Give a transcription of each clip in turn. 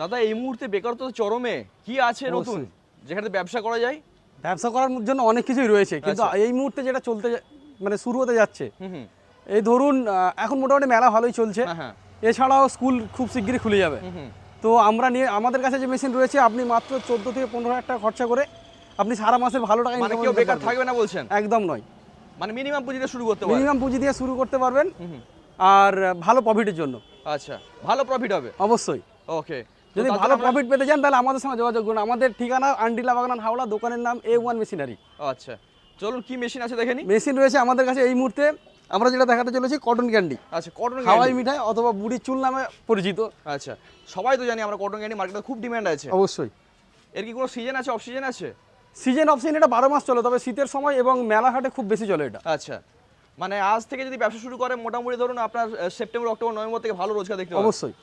দাদা এই মুহূর্তে বেকারত্ব তো চরমে। কি আছে নতুন? যেখানে ব্যবসা করা যায়? ব্যবসা করার জন্য অনেক কিছুই রয়েছে কিন্তু আচ্ছা। এই মুহূর্তে যেটা চলতে মানে শুরু হতে যাচ্ছে এই ধরুন এখন মোটামুটি মেলা ভালোই চলছে। হ্যাঁ হ্যাঁ। এছাড়াও স্কুল খুব শিগগিরই খুলে যাবে। তো আমরা নিয়ে আমাদের কাছে যে মেশিন রয়েছে আপনি মাত্র চোদ্দ থেকে পনেরো হাজার টাকা খরচা করে আপনি সারা মাসে ভালো টাকা মানে কেউ বেকার থাকবে না বলছেন? একদম নয়। মানে মিনিমাম পুঁজিতে শুরু করতে পারে মিনিমাম পুঁজি দিয়ে শুরু করতে পারবেন। আর ভালো প্রফিটের জন্য। আচ্ছা ভালো প্রফিট হবে? অবশ্যই। ওকে যদি ভালো প্রফিট পেতে চান তাহলে আমাদের সঙ্গে যোগাযোগ করুন। আমাদের ঠিকানা আন্ডিলা বাগান হাওড়া দোকানের নাম এ ওয়ান মেশিনারি আচ্ছা। চলুন কি মেশিন আছে দেখেনি মেশিন রয়েছে আমাদের কাছে এই মুহূর্তে। আমরা যেটা দেখাতে চলেছি কটন ক্যান্ডি আচ্ছা কটন হাওয়াই মিঠাই অথবা বুড়ির চুল নামে পরিচিত। আচ্ছা সবাই তো জানি আমরা কটন ক্যান্ডি মার্কেটে খুব ডিমান্ড আছে। অবশ্যই। এর কি কোনো সিজন আছে অফ সিজন আছে? সিজন অফ সিজন এটা বারো মাস চলে তবে শীতের সময় এবং মেলাঘাটে খুব বেশি চলে এটা। আচ্ছা মানে আজ থেকে যদি ব্যবসা শুরু করে মোটামুটি ধরুন আপনার সেপ্টেম্বর অক্টোবর নভেম্বর থেকে ভালো রোজগার দেখতে অবশ্যই।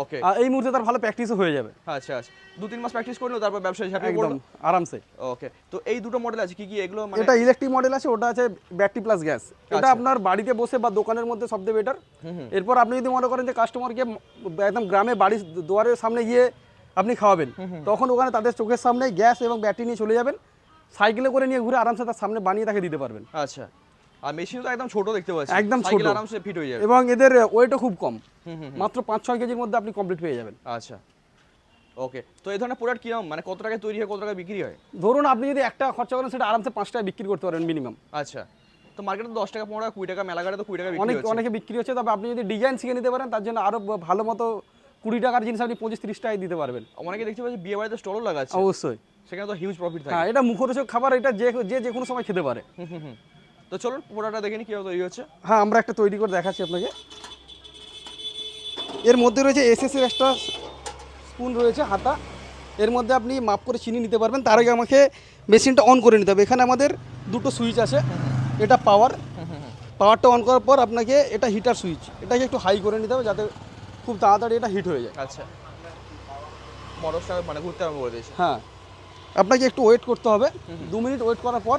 ওকে এই মুহূর্তে তার ভালো প্র্যাকটিসও হয়ে যাবে। আচ্ছা আচ্ছা। দু তিন মাস প্র্যাকটিস করলেও তারপর ব্যবসায় একদম পড়ল? আরামসে। ওকে তো এই দুটো মডেল আছে কি কি এগুলো মানে এটা ইলেকট্রিক মডেল আছে ওটা আছে ব্যাটারি প্লাস গ্যাস এটা আচ্ছা। আপনার বাড়িতে বসে বা দোকানের মধ্যে সবচেয়ে বেটার এরপর আপনি যদি মনে করেন যে কাস্টমার কাস্টমারকে একদম গ্রামে বাড়ির দুয়ারের সামনে গিয়ে আপনি খাওয়াবেন তখন ওখানে তাদের চোখের সামনে গ্যাস এবং ব্যাটারি নিয়ে চলে যাবেন। সাইকেলে করে নিয়ে ঘুরে আরামসে তার সামনে বানিয়ে তাকে দিতে পারবেন। আচ্ছা। আর মেশিন তো একদম ছোট দেখতে পাচ্ছি। একদম ছোট। আরামসে ফিট হয়ে যাবে। এবং এদের ওয়েটও খুব কম। মাত্র পাঁচ ছয় কেজির মধ্যে আপনি কমপ্লিট পেয়ে যাবেন। আচ্ছা। ওকে তো এই ধরনের প্রোডাক্ট কীরকম? মানে কত টাকায় তৈরি হয় কত টাকায় বিক্রি হয়? ধরুন আপনি যদি একটা খরচা করেন সেটা আরামসে পাঁচ টাকা বিক্রি করতে পারবেন মিনিমাম আচ্ছা। তো মার্কেটে দশ টাকা পনেরো টাকা কুড়ি টাকা মেলাঘাটে তো কুড়ি টাকা বিক্রি অনেক অনেকে বিক্রি হচ্ছে তবে আপনি যদি ডিজাইন শিখে নিতে পারেন তার জন্য আরও ভালো মতো কুড়ি টাকার জিনিস আপনি পঁচিশ তিরিশ টাকায় দিতে পারবেন। অনেকে দেখতে পাচ্ছি বিয়ে বাড়িতে স্টলও লাগাচ্ছে। অবশ্যই। সেখানে তো হিউজ প্রফিট থাকে। হ্যাঁ এটা মুখরোচক খাবার এটা যে যে কোনো সময় খেতে পারে। হুম হুম হুম। তো চলুন প্রোডাক্টটা দেখে নি কীভাবে তৈরি হচ্ছে। হ্যাঁ আমরা একটা তৈরি করে দেখাচ্ছি আপনাকে। এর মধ্যে রয়েছে এসএস এর একটা স্পুন রয়েছে হাতা। এর মধ্যে আপনি মাপ করে চিনি নিতে পারবেন। তার আগে আমাকে মেশিনটা অন করে নিতে হবে। এখানে আমাদের দুটো সুইচ আছে। এটা পাওয়ার পাওয়ারটা অন করার পর আপনাকে এটা হিটার সুইচ এটাকে একটু হাই করে নিতে হবে যাতে খুব তাড়াতাড়ি এটা হিট হয়ে যায়। আচ্ছা। মানে ঘুরতে করে দিয়েছে। হ্যাঁ। আপনাকে একটু ওয়েট করতে হবে। দু মিনিট ওয়েট করার পর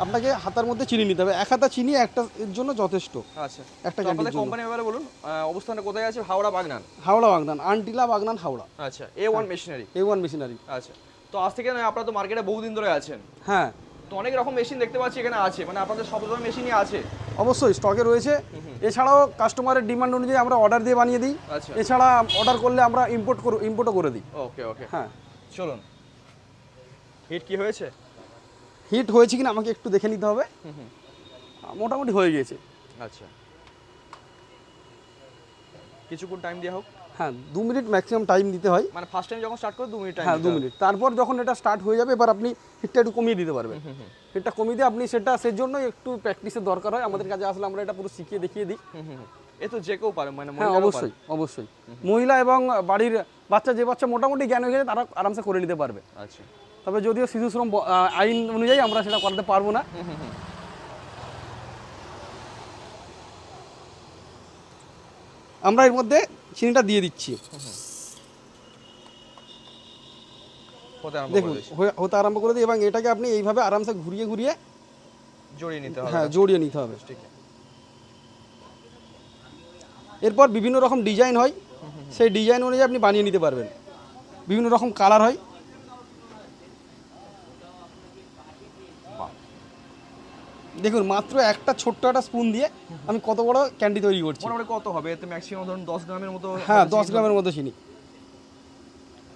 আপনাকে হাতার মধ্যে চিনি নিতে হবে। এক হাতা চিনি একটা এর জন্য যথেষ্ট। আচ্ছা। একটা ক্যান্ডির জন্য। কোম্পানির ব্যাপারে বলুন অবস্থানটা কোথায় আছে? হাওড়া বাগনান। হাওড়া বাগনান। আন্টিলা বাগনান হাওড়া। আচ্ছা A one machinery A one machinery আচ্ছা। তো আজ থেকে আপনারা তো মার্কেটে বহুদিন ধরে আছেন। হ্যাঁ। তো অনেক রকম মেশিন দেখতে পাচ্ছি এখানে আছে। মানে আপনাদের সব ধরনের মেশিনই আছে। অবশ্যই স্টকে রয়েছে। এছাড়াও কাস্টমারের ডিমান্ড অনুযায়ী আমরা অর্ডার দিয়ে বানিয়ে দিই। আচ্ছা। এছাড়া অর্ডার করলে আমরা ইম্পোর্ট করে ইম্পোর্টও করে দিই। ওকে ওকে হ্যাঁ। চলুন। হিট কি হয়েছে? হিট হয়েছে কিনা আমাকে একটু দেখে নিতে হবে। মোটামুটি হয়ে গিয়েছে। আচ্ছা। কিছুক্ষণ টাইম দেওয়া হোক। হ্যাঁ দু মিনিট ম্যাক্সিমাম টাইম দিতে হয়। মানে ফার্স্ট টাইম যখন স্টার্ট করে দু মিনিট টাইম হ্যাঁ দু মিনিট। তারপর যখন এটা স্টার্ট হয়ে যাবে এবার আপনি হিটটা একটু কমিয়ে দিতে পারবেন। হিটটা কমিয়ে দিয়ে আপনি সেটা সেজন্য একটু প্র্যাকটিসের দরকার হয়। আমাদের কাছে আসলে আমরা এটা পুরো শিখিয়ে দেখিয়ে দিই। এ তো যে কেউ পারে মানে হ্যাঁ অবশ্যই অবশ্যই। মহিলা এবং বাড়ির বাচ্চা যে বাচ্চা মোটামুটি জ্ঞান হয়ে গেছে তারা আরামসে করে নিতে পারবে। আচ্ছা। তবে যদিও শিশু শ্রম আইন অনুযায়ী আমরা সেটা করাতে পারব না। আমরা এর মধ্যে চিনিটা দিয়ে দিচ্ছি। দেখুন হতে আরম্ভ করে দিই এবং এটাকে আপনি এইভাবে আরামসে ঘুরিয়ে ঘুরিয়ে জড়িয়ে নিতে হবে। হ্যাঁ জড়িয়ে নিতে হবে। ঠিক এরপর বিভিন্ন রকম ডিজাইন হয়। সেই ডিজাইন অনুযায়ী আপনি বানিয়ে নিতে পারবেন। বিভিন্ন রকম কালার হয়। দেখুন মাত্র একটা ছোট্ট একটা স্পুন দিয়ে আমি কত বড় ক্যান্ডি তৈরি করছি। মোটামুটি কত হবে? এতে ম্যাক্সিমাম ধরুন দশ গ্রামের মতো হ্যাঁ দশ গ্রামের মতো চিনি।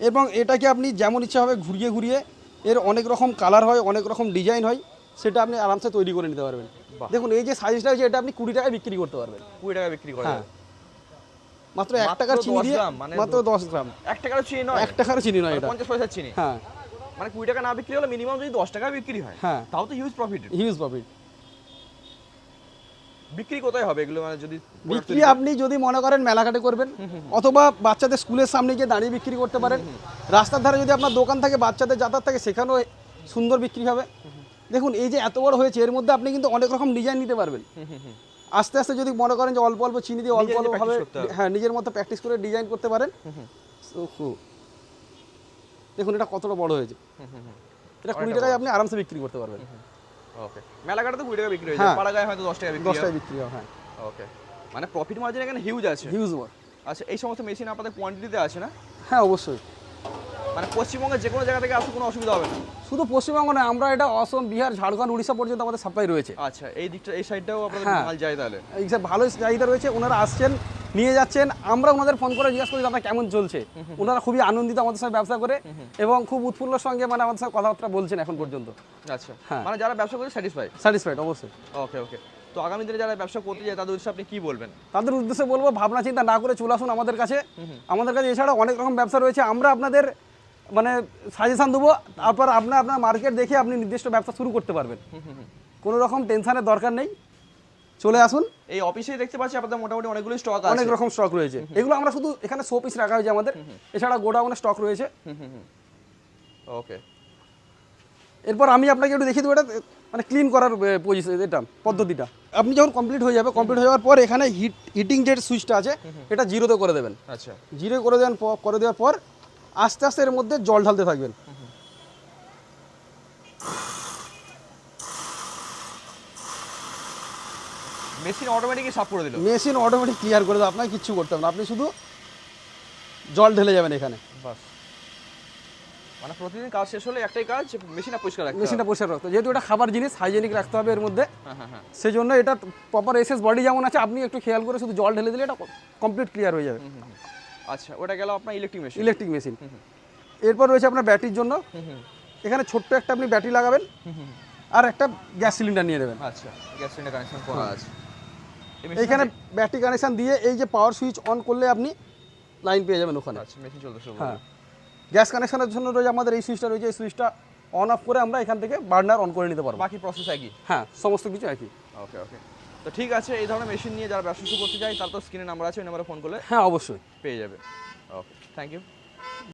এবং এটাকে আপনি যেমন ইচ্ছা হবে ঘুরিয়ে ঘুরিয়ে এর অনেক রকম কালার হয় অনেক রকম ডিজাইন হয় সেটা আপনি আরামসে তৈরি করে নিতে পারবেন। দেখুন এই যে সাইজটা আছে এটা আপনি কুড়ি টাকায় বিক্রি করতে পারবেন। কুড়ি টাকায় বিক্রি করে হ্যাঁ। মাত্র এক টাকার চিনি দিয়ে মানে মাত্র দশ গ্রাম। এক টাকার চিনি নয়। এক টাকার চিনি নয় মানে এটা। পঞ্চাশ পয়সার চিনি। হ্যাঁ। মানে কুড়ি টাকা না বিক্রি হলে মিনিমাম যদি দশ টাকা বিক্রি হয় হ্যাঁ। তাও তো হিউজ প্রফিট হিউজ প্রফিট বিক্রি কোথায় হবে? এগুলো মানে যদি বিক্রি আপনি যদি মনে করেন মেলাঘাটে করবেন অথবা বাচ্চাদের স্কুলের সামনে গিয়ে দাঁড়িয়ে বিক্রি করতে পারেন। রাস্তার ধারে যদি আপনার দোকান থাকে বাচ্চাদের যাতায়াত থাকে সেখানেও সুন্দর বিক্রি হবে। দেখুন এই যে এত বড় হয়েছে এর মধ্যে আপনি কিন্তু অনেক রকম ডিজাইন নিতে পারবেন। আস্তে আস্তে যদি মনে করেন যে অল্প অল্প চিনি দিয়ে অল্প অল্প ভাবে হবে। হ্যাঁ নিজের মতো প্র্যাকটিস করে ডিজাইন করতে পারেন। দেখুন এটা কতটা বড় হয়েছে। এটা কুড়ি টাকায় আপনি আরামসে বিক্রি করতে পারবেন। ওকে মেলাঘাটে তো কুড়ি টাকা বিক্রি হয়ে হ্যাঁ। যায়। পাড়া গায়ে হয়তো দশ টাকা বিক্রি দশ হয়। বিক্রি হয় হ্যাঁ। ওকে মানে প্রফিট মার্জিন এখানে হিউজ আছে। হিউজ আচ্ছা এই সমস্ত মেশিন আপনাদের কোয়ান্টিটিতে আছে না? হ্যাঁ অবশ্যই। মানে পশ্চিমবঙ্গের যে কোনো জায়গা থেকে আসলে কোনো অসুবিধা হবে না? শুধু পশ্চিমবঙ্গ নয় আমরা এটা অসম বিহার ঝাড়খণ্ড উড়িষ্যা পর্যন্ত আমাদের সাপ্লাই রয়েছে। আচ্ছা এই দিকটা এই সাইডটাও আপনাদের হ্যাঁ। মাল যায় তাহলে। এই ভালো চাহিদা রয়েছে ওনারা আসছেন নিয়ে যাচ্ছেন। আমরা ওনাদের ফোন করে জিজ্ঞাসা করি দাদা কেমন চলছে? ওনারা খুবই আনন্দিত আমাদের সঙ্গে ব্যবসা করে এবং খুব উৎফুল্লর সঙ্গে মানে আমাদের সঙ্গে কথাবার্তা বলছেন এখন পর্যন্ত। আচ্ছা। হ্যাঁ। মানে যারা ব্যবসা করে স্যাটিসফাই স্যাটিসফাইড অবশ্যই। ওকে ওকে তো আগামী দিনে যারা ব্যবসা করতে যায় তাদের উদ্দেশ্যে আপনি কি বলবেন? তাদের উদ্দেশ্যে বলব ভাবনা চিন্তা না করে চলে আসুন আমাদের কাছে। আমাদের কাছে এছাড়া অনেক রকম ব্যবসা রয়েছে। আমরা আপনাদের মানে সাজেশন দেবো। তারপর আপনার আপনার মার্কেট দেখে আপনি নির্দিষ্ট ব্যবসা শুরু করতে পারবেন। কোনো রকম টেনশনের দরকার নেই। চলে আসুন। এই অফিসে দেখতে পাচ্ছি আপনাদের মোটামুটি অনেকগুলো স্টক আছে। অনেক রকম স্টক রয়েছে। এগুলো আমরা শুধু এখানে শো পিস রাখা হয়েছে আমাদের। এছাড়া গোডাউনে স্টক রয়েছে। ওকে এরপর আমি আপনাকে একটু দেখিয়ে দেবো এটা মানে ক্লিন করার পজিশন এটা পদ্ধতিটা। আপনি যখন কমপ্লিট হয়ে যাবে কমপ্লিট হয়ে যাওয়ার পর এখানে হিট হিটিং যে সুইচটা আছে এটা জিরোতে করে দেবেন। আচ্ছা। জিরো করে দেন করে দেওয়ার পর আস্তে আস্তে এর মধ্যে জল ঢালতে থাকবেন। মেশিন অটোমেটিকই সাফ করে দিল। মেশিন অটোমেটিক ক্লিয়ার করে দেবে আপনাকে কিচ্ছু করতে হবে না। আপনি শুধু জল ঢেলে যাবেন এখানে। বাস। মানে প্রতিদিন কাজ শেষ হলে একটাই কাজ মেশিনটা পরিষ্কার রাখতে মেশিনটা পরিষ্কার রাখতে যেহেতু এটা খাবার জিনিস হাইজেনিক রাখতে হবে এর মধ্যে। হ্যাঁ হ্যাঁ হ্যাঁ। সেই জন্য এটা প্রপার এসএস বডি যেমন আছে আপনি একটু খেয়াল করে শুধু জল ঢেলে দিলে এটা কমপ্লিট ক্লিয়ার হয়ে যাবে। আচ্ছা ওটা গেল আপনার ইলেকট্রিক মেশিন ইলেকট্রিক মেশিন এরপর রয়েছে আপনার ব্যাটারির জন্য। এখানে ছোট্ট একটা আপনি ব্যাটারি লাগাবেন। আর একটা গ্যাস সিলিন্ডার নিয়ে নেবেন। আচ্ছা গ্যাস সিলিন্ডার কানেকশন করা আছে। এইখানে ব্যাটারি কানেকশন দিয়ে এই যে পাওয়ার সুইচ অন করলে আপনি লাইন পেয়ে যাবেন ওখানে। আচ্ছা মেশিন চলতে শুরু হ্যাঁ। গ্যাস কানেকশনের জন্য রয়েছে আমাদের এই সুইচটা রয়েছে এই সুইচটা অন অফ করে আমরা এখান থেকে বার্নার অন করে নিতে পারব। বাকি প্রসেস একই? হ্যাঁ সমস্ত কিছু একই। ওকে ওকে তো ঠিক আছে এই ধরনের মেশিন নিয়ে যারা ব্যবসা শুরু করতে চায় তার তো স্ক্রিনে নাম্বার আছে ওই নাম্বারে ফোন করলে হ্যাঁ অবশ্যই। পেয়ে যাবে। Okay thank you